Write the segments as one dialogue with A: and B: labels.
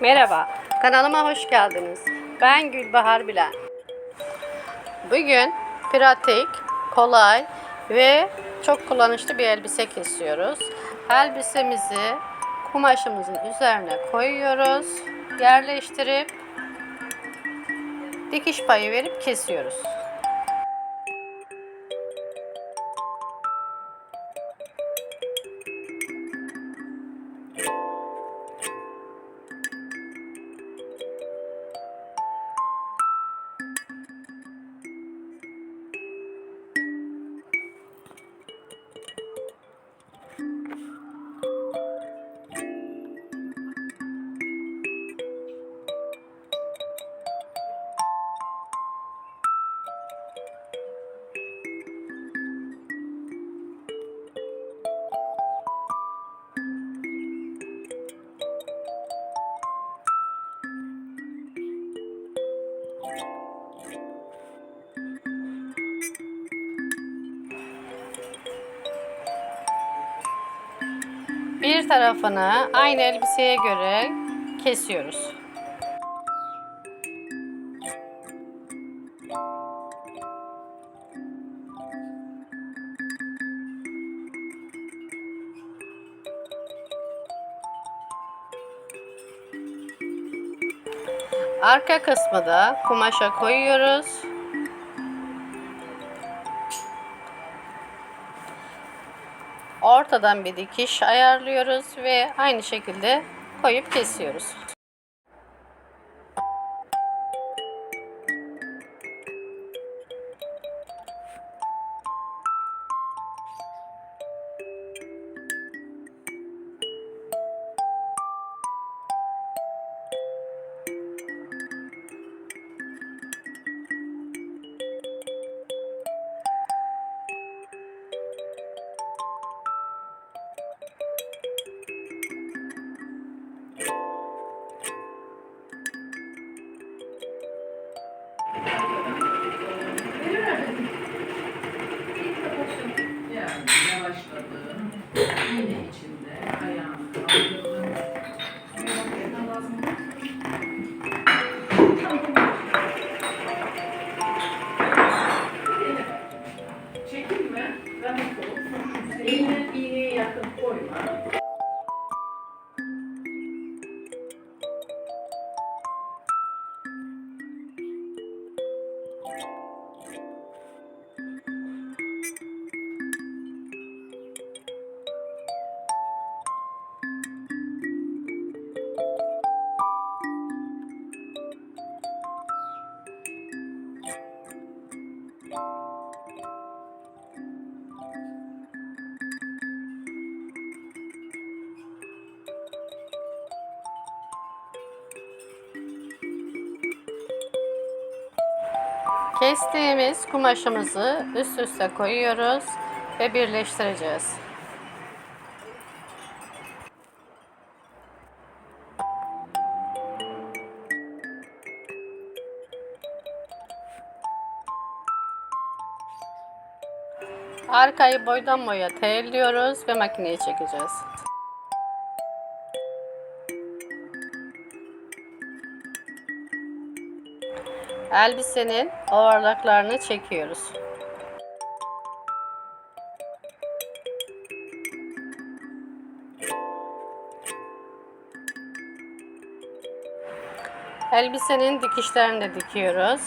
A: Merhaba, kanalıma hoş geldiniz. Ben Gülbahar Bilen. Bugün pratik, kolay ve çok kullanışlı bir elbise kesiyoruz. Elbisemizi kumaşımızın üzerine koyuyoruz. Yerleştirip dikiş payı verip kesiyoruz. Bir tarafını aynı elbiseye göre kesiyoruz. Arka kısmı da kumaşa koyuyoruz. Ortadan bir dikiş ayarlıyoruz ve aynı şekilde koyup kesiyoruz.
B: Ashwagandha.
A: Kestiğimiz kumaşımızı üst üste koyuyoruz ve birleştireceğiz. Arkayı boydan boya teyelliyoruz ve makineye çekeceğiz. Elbisenin overlocklarını çekiyoruz. Elbisenin dikişlerini de dikiyoruz.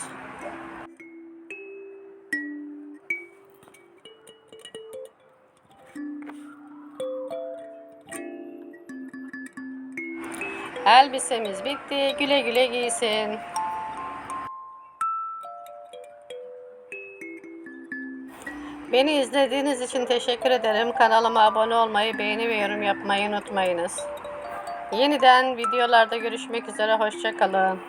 A: Elbisemiz bitti. Güle güle giysin. Beni izlediğiniz için teşekkür ederim. Kanalıma abone olmayı, beğeni ve yorum yapmayı unutmayınız. Yeniden videolarda görüşmek üzere. Hoşçakalın.